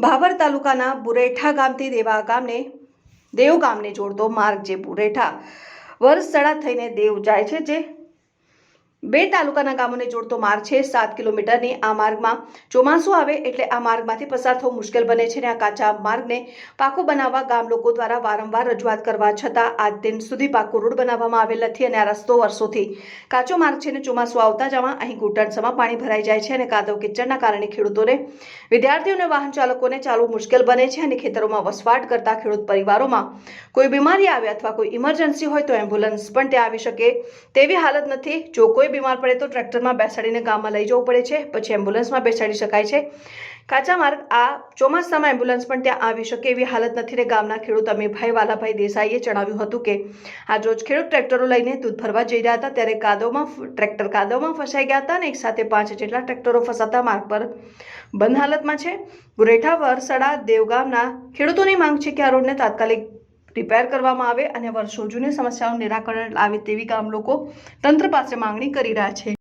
ભાભર તાલુકાના બુરેઠા ગામથી દેવા ગામને, દેવ ગામને જોડતો માર્ગ જે બુરેઠા સડા થઈને દેવ જાય છે, જે બે તાલુકાના ગામોને જોડતો માર્ગ છે. સાત કિલોમીટરની આ માર્ગમાં ચોમાસું આવે એટલે આ માર્ગમાંથી પસાર થવું મુશ્કેલ બને છે અને આ કાચા માર્ગને પાકો બનાવવા ગામ લોકો દ્વારા વારંવાર રજૂઆત કરવા છતાં આજ દિન સુધી પાકો રોડ બનાવવામાં આવેલ નથી અને આ રસ્તો વર્ષોથી કાચો માર્ગ છે અને ચોમાસું આવતા જવા અહીં ઘૂંટણસમાં પાણી ભરાઈ જાય છે અને કાદવ કિચડના કારણે ખેડૂતોને, વિદ્યાર્થીઓ અને વાહન ચાલકોને ચાલવું મુશ્કેલ બને છે અને ખેતરોમાં વસવાટ કરતા ખેડૂત પરિવારોમાં કોઈ બીમારી આવે અથવા કોઈ ઇમરજન્સી હોય તો એમ્બ્યુલન્સ પણ ત્યાં આવી શકે તેવી હાલત નથી. જો કોઈ બીમાર પડે તો ટ્રેક્ટરમાં બેસાડીને ગામમાં લઈ જવું પડે છે. પછી એમ્બ્યુલન્સમાં બેસાડી શકાય છે. કાચા માર્ગ આ ચોમાસામાં એમ્બ્યુલન્સ પણ ત્યાં આવી શકે એવી હાલત નથી ને ગામના ખેડૂત અમીરભાઈ વાલાભાઈ દેસાઈએ જણાવ્યું હતું કે, આજ રોજ ખેડૂત ટ્રેક્ટરો લઈને દૂધ ભરવા જઈ રહ્યા હતા. ત્યારે કાદવમાં ટ્રેક્ટર કાદવમાં ફસાઈ ગયા હતા અને એક સાથે પાંચ જેટલા ટ્રેક્ટરો ફસાતા માર્ગ પર બંધ હાલતમાં છે. ગુરેઠા વરસડા દેવગામના ખેડૂતોની માંગ છે કે આ રોડને તાત્કાલિક રિપેર કરવામાં આવે અને વર્ષો જૂની સમસ્યાઓનું નિરાકરણ લાવે તેવી ગામ લોકો તંત્ર પાસે માંગણી કરી રહ્યા છે.